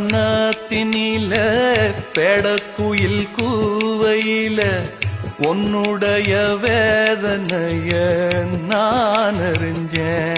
புன்னவனத்தினில பெடக்குயில் கூவையில உன்னுடைய வேதனைய நான் அறிஞ்சேன்